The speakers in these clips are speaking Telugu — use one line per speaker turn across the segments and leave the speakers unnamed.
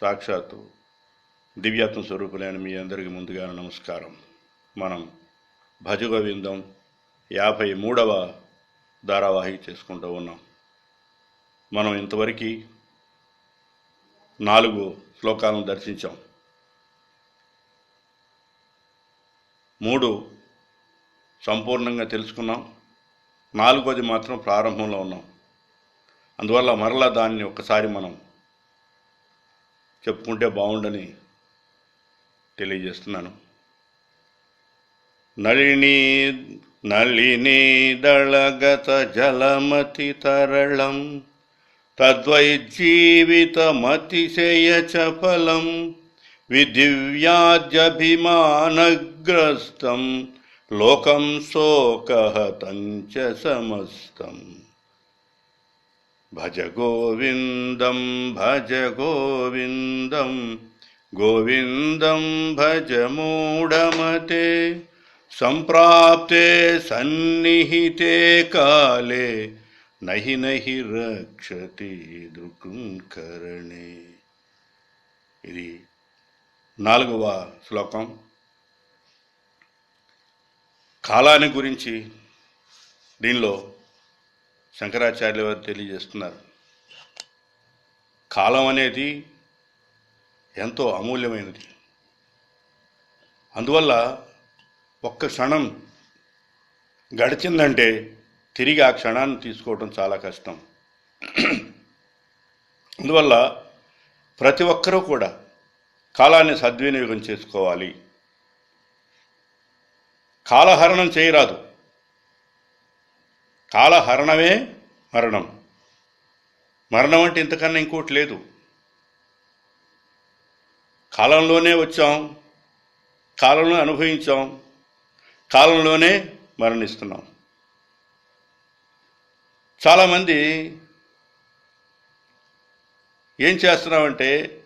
సాక్షాత్తు దివ్యాత్మ స్వరూపులైన మీ అందరికీ ముందుగా నమస్కారం. మనం భజగోవిందం యాభై మూడవ ధారావాహి చేసుకుంటూ ఉన్నాం. మనం ఇంతవరకు నాలుగు శ్లోకాలను దర్శించాం. మూడు సంపూర్ణంగా తెలుసుకున్నాం. నాలుగోది మాత్రం ప్రారంభంలో ఉన్నాం. అందువల్ల మరలా దాన్ని ఒక్కసారి మనం చెప్పుకుంటే బాగుండని తెలియజేస్తున్నాను. నళినీ నళిని దళగత జలమతి తరళం తద్వై జీవితమతిశయ చపలం విదివ్యాజభిమానగ్రస్తం లోకం శోకహతం చ సమస్తం. భజ గోవిందం భజ గోవిందం గోవిందం భజ మూఢమతే సంప్రాప్తే సన్నిహితే కాలే నహి నహి రక్షతి దృకుంకరణే ఇది నాలుగవ శ్లోకం. కాలాన్ని గురించి దీనిలో శంకరాచార్యుల వారు తెలియజేస్తున్నారు. కాలం అనేది ఎంతో అమూల్యమైనది. అందువల్ల ఒక్క క్షణం గడిచిందంటే తిరిగి ఆ క్షణాన్ని తీసుకోవడం చాలా కష్టం. అందువల్ల ప్రతి ఒక్కరూ కూడా కాలాన్ని సద్వినియోగం చేసుకోవాలి. కాలహరణం చేయరాదు. కాలహరణమే మరణం. మరణం అంటే ఇంతకన్నా ఇంకోటి లేదు. కాలంలోనే వచ్చాం కాలంలో అనుభవించాం కాలంలోనే మరణిస్తున్నాం. చాలామంది ఏం చేస్తున్నామంటే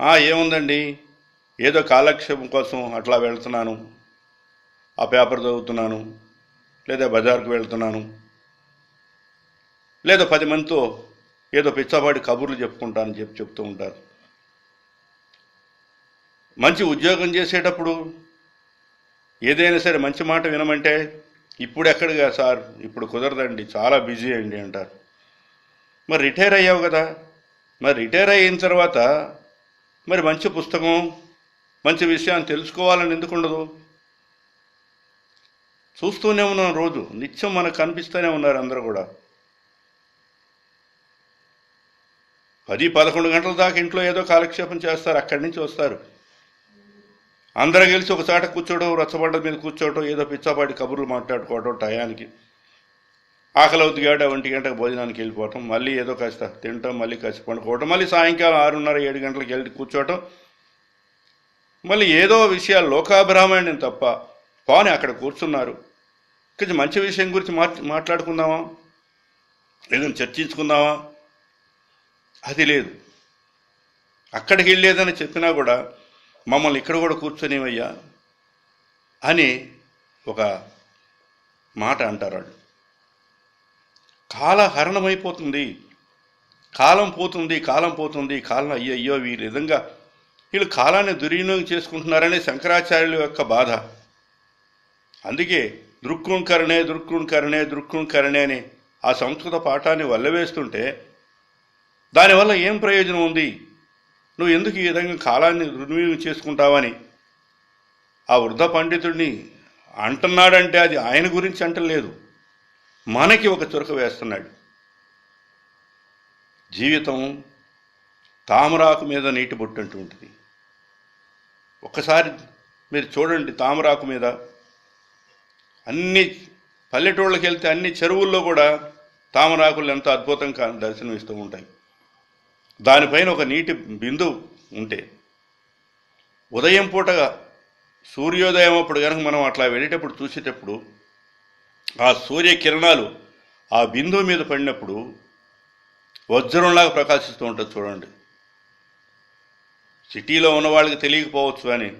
"ఆ, ఏముందండి? ఏదో కాలక్షేపం కోసం అట్లా వెళ్తున్నాను. ఆ పేపర్ చదువుతున్నాను లేదా బజార్కు వెళ్తున్నాను. లేదా పది మందితో ఏదో పిచ్చపాటి కబుర్లు చెప్పుకుంటానని చెప్పి చెప్తూ ఉంటారు. మంచి ఉద్యోగం చేసేటప్పుడు ఏదైనా సరే మంచి మాట వినమంటే ఇప్పుడు ఎక్కడిగా సార్? ఇప్పుడు కుదరదండి చాలా బిజీ అండి అంటారు. మరి రిటైర్ అయ్యావు కదా? మరి రిటైర్ అయిన తర్వాత మరి మంచి పుస్తకం మంచి విషయాన్ని తెలుసుకోవాలని ఎందుకు ఉండదు? చూస్తూనే ఉన్నాం రోజు నిత్యం మనకు కనిపిస్తూనే ఉన్నారు అందరూ కూడా. పది పదకొండు గంటల దాకా ఇంట్లో ఏదో కాలక్షేపం చేస్తారు అక్కడి నుంచి వస్తారు. అందరూ కలిసి ఒక చాట కూర్చోవడం రచ్చబండ మీద కూర్చోవడం ఏదో పిచ్చాపాటి కబుర్లు మాట్లాడుకోవడం టయానికి. ఆకలి అవుతుంది ఒంటి గంటకు భోజనానికి వెళ్ళిపోవటం మళ్ళీ ఏదో కాస్త తినటం మళ్ళీ కాస్త పండుకోవటం మళ్ళీ సాయంకాలం ఆరున్నర ఏడు గంటలకు వెళ్ళి కూర్చోవటం. మళ్ళీ ఏదో విషయాలు లోకాభిరామాయణం తప్ప పాని అక్కడ కూర్చున్నారు. కొంచెం మంచి విషయం గురించి మాట్లాడుకుందామా? ఏదైనా చర్చించుకుందామా? అది లేదు. అక్కడికి వెళ్ళేదని చెప్పినా కూడా మమ్మల్ని ఇక్కడ కూడా కూర్చొనివయ్యా అని ఒక మాట అంటారు వాళ్ళు. కాలహరణమైపోతుంది. కాలం పోతుంది కాలం పోతుంది కాలం అయ్యో అయ్యో విధంగా వీళ్ళు కాలాన్ని దుర్వినియోగం చేసుకుంటున్నారనే శంకరాచార్యుల యొక్క బాధ. అందుకే దృక్కుణ్కరణే దృక్కుణ్కరణే దృక్కుణ్కరణే అని ఆ సంస్కృత పాఠాన్ని వల్లవేస్తుంటే దానివల్ల ఏం ప్రయోజనం ఉంది? నువ్వు ఎందుకు ఈ విధంగా కాలాన్ని దుర్వినియోగం చేసుకుంటావని? ఆ వృద్ధ పండితుడిని అంటున్నాడంటే అది ఆయన గురించి అంటలేదు. మనకి ఒక చురక వేస్తున్నాడు. జీవితం తామరాకు మీద నీటి బొట్టు అంటూ ఉంటుంది. ఒక్కసారి మీరు చూడండి తామరాకు మీద. అన్ని పల్లెటూళ్ళకి వెళ్తే అన్ని చెరువుల్లో కూడా తామరాకులు ఎంత అద్భుతంగా దర్శనం ఇస్తూ ఉంటాయి. దానిపైన ఒక నీటి బిందు ఉంటే ఉదయం పూట సూర్యోదయం అప్పుడు కనుక మనం అట్లా వెళ్ళేటప్పుడు చూసేటప్పుడు ఆ సూర్య కిరణాలు ఆ బిందువు మీద పడినప్పుడు వజ్రంలాగా ప్రకాశిస్తూ ఉంటుంది చూడండి. సిటీలో ఉన్న వాళ్ళకి తెలియకపోవచ్చు అని.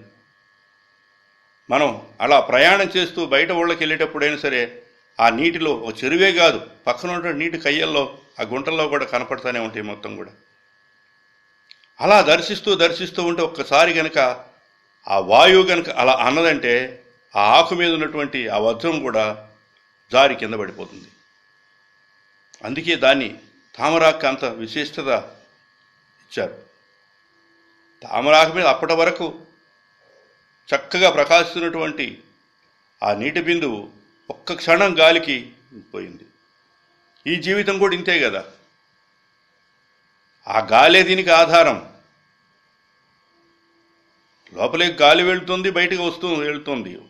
మనం అలా ప్రయాణం చేస్తూ బయట ఊళ్ళకి వెళ్ళేటప్పుడైనా సరే ఆ నీటిలో ఓ చెరువే కాదు పక్కన ఉన్న నీటి కయ్యల్లో ఆ గుంటల్లో కూడా కనపడుతూనే ఉంటాయి మొత్తం కూడా. అలా దర్శిస్తూ దర్శిస్తూ ఉంటే ఒక్కసారి గనక ఆ వాయువు గనక అలా అన్నదంటే ఆ ఆకు మీద ఉన్నటువంటి ఆ వజ్రం కూడా జారి కింద పడిపోతుంది. అందుకే దాన్ని తామరాకు అంత విశిష్టత ఇచ్చారు. తామరాకు మీద అప్పటి వరకు చక్కగా ప్రకాశిస్తున్నటువంటి ఆ నీటి బిందువు ఒక్క క్షణం గాలికి పోయింది. ఈ జీవితం కూడా ఇంతే కదా. ఆ గాలే దీనికి ఆధారం. లోపలికి గాలి వెళ్తుంది బయటకు వస్తూ వెళ్తుంది.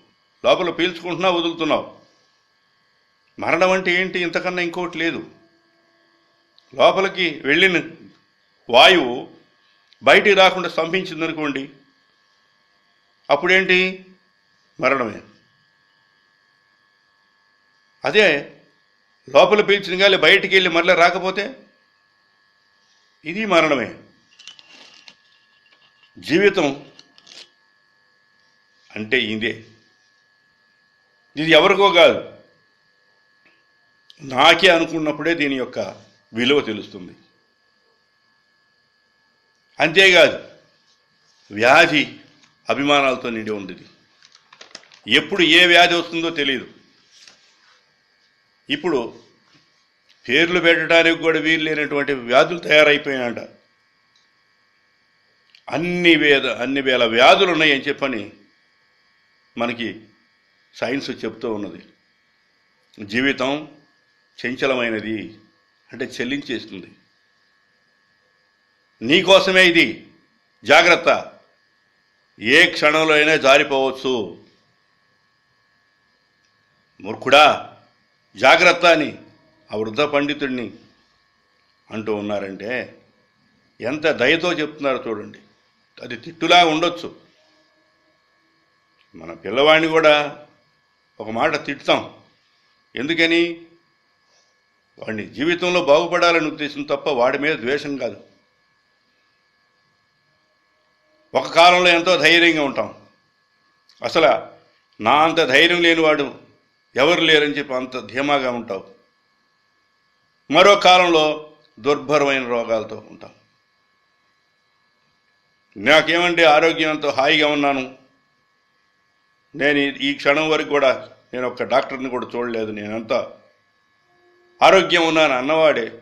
లోపల పీల్చుకుంటున్నా వదులుతున్నావు. మరణం అంటే ఏంటి? ఇంతకన్నా ఇంకోటి లేదు. లోపలికి వెళ్ళిన వాయువు బయటికి రాకుండా స్తంభించింది అనుకోండి అప్పుడేంటి? మరణమే. అదే లోపల పీల్చిన గాలి బయటికి వెళ్ళి మరలా రాకపోతే ఇది మరణమే. జీవితం అంటే ఇదే. ఇది ఎవరికో కాదు. నాకే అనుకున్నప్పుడే దీని యొక్క విలువ తెలుస్తుంది. అంతేకాదు వ్యాధి అభిమానాలతో నిండి ఉంది ఇది. ఎప్పుడు ఏ వ్యాధి వస్తుందో తెలియదు ఇప్పుడు పేర్లు పెట్టడానికి కూడా వీలు లేనటువంటి వ్యాధులు తయారైపోయినాయంట. అన్ని వేద అన్ని వేల వ్యాధులు ఉన్నాయని చెప్పని మనకి సైన్స్ చెప్తూ ఉన్నది. జీవితం చంచలమైనది అంటే చెల్లించేస్తుంది. నీకోసమే ఇది. జాగ్రత్త. ఏ క్షణంలో అయినా జారిపోవచ్చు. మూర్ఖుడా జాగ్రత్త అని ఆ వృద్ధ పండితుడిని అంటూ ఉన్నారంటే ఎంత దయతో చెప్తున్నారో చూడండి. అది తిట్టులా ఉండొచ్చు. మన పిల్లవాడిని కూడా ఒక మాట తిట్టుతాం ఎందుకని? వాడిని జీవితంలో బాగుపడాలని ఉద్దేశం తప్ప వాడి మీద ద్వేషం కాదు. ఒక కాలంలో ఎంతో ధైర్యంగా ఉంటాం. అసలు నా అంత ధైర్యం లేనివాడు ఎవరు లేరని చెప్పి అంత ధీమాగా ఉంటావు. మరో కాలంలో దుర్భరమైన రోగాలతో ఉంటాం. నాకేమంటే ఆరోగ్యం హాయిగా ఉన్నాను. నేను ఈ- క్షణం వరకు కూడా నేను ఒక డాక్టర్ని కూడా చూడలేదు. నేనంతా ఆరోగ్యం ఉన్నాను అన్నవాడే.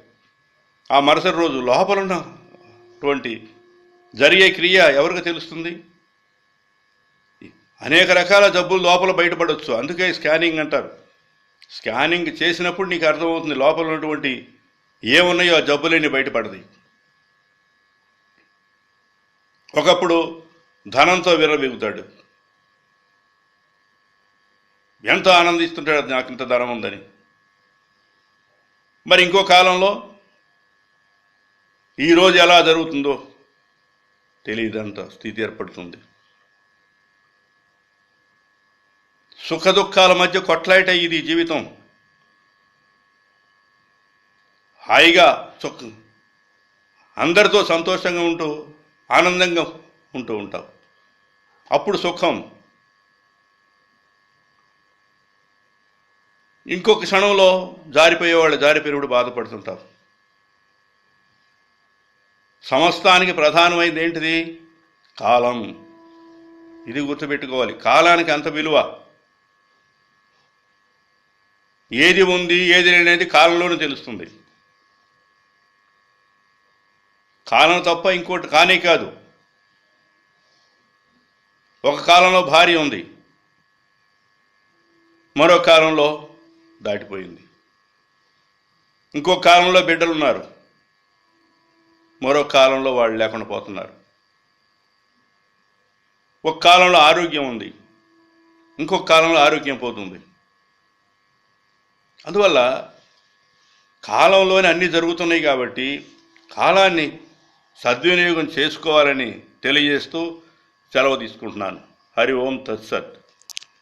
ఆ మరుసటి రోజు లోపలున్నటువంటి జరిగే క్రియ ఎవరికి తెలుస్తుంది? అనేక రకాల జబ్బులు లోపల బయటపడవచ్చు అందుకే స్కానింగ్ అంటారు. స్కానింగ్ చేసినప్పుడు నీకు అర్థమవుతుంది లోపల ఉన్నటువంటి ఏమున్నాయో ఆ జబ్బులన్నీ బయటపడది ఒకప్పుడు ధనంతో విర్రబిగుతాడు ఎంతో ఆనందిస్తుంటాడు నాకు ఇంత ధనం ఉందని. మరి ఇంకో కాలంలో ఈరోజు ఎలా జరుగుతుందో తెలియదంత స్థితి ఏర్పడుతుంది. సుఖ దుఃఖాల మధ్య కొట్లాట ఇది జీవితం. హాయిగా సుఖ అందరితో సంతోషంగా ఉంటూ ఆనందంగా ఉంటూ ఉంటావు. అప్పుడు సుఖం. ఇంకొక క్షణంలో జారిపోయేవాళ్ళు జారిపోయినప్పుడు బాధపడుతుంటారు సమస్తానికి ప్రధానమైనది ఏంటిది? కాలం. ఇది గుర్తుపెట్టుకోవాలి. కాలానికి అంత విలువ. ఏది ఉంది ఏది లేనిది కాలంలోనే తెలుస్తుంది. కాలం తప్ప ఇంకోటి కానే కాదు. ఒక కాలంలో భార్య ఉంది. మరో కాలంలో దాటిపోయింది. ఇంకో కాలంలో బిడ్డలు ఉన్నారు మరో కాలంలో వాళ్ళు లేకుండా పోతున్నారు. ఒక కాలంలో ఆరోగ్యం ఉంది. ఇంకొక కాలంలో ఆరోగ్యం పోతుంది. అందువల్ల కాలంలోనే అన్నీ జరుగుతున్నాయి కాబట్టి కాలాన్ని సద్వినియోగం చేసుకోవాలని తెలియజేస్తూ సెలవు తీసుకుంటున్నాను. హరి ఓం తత్సత్.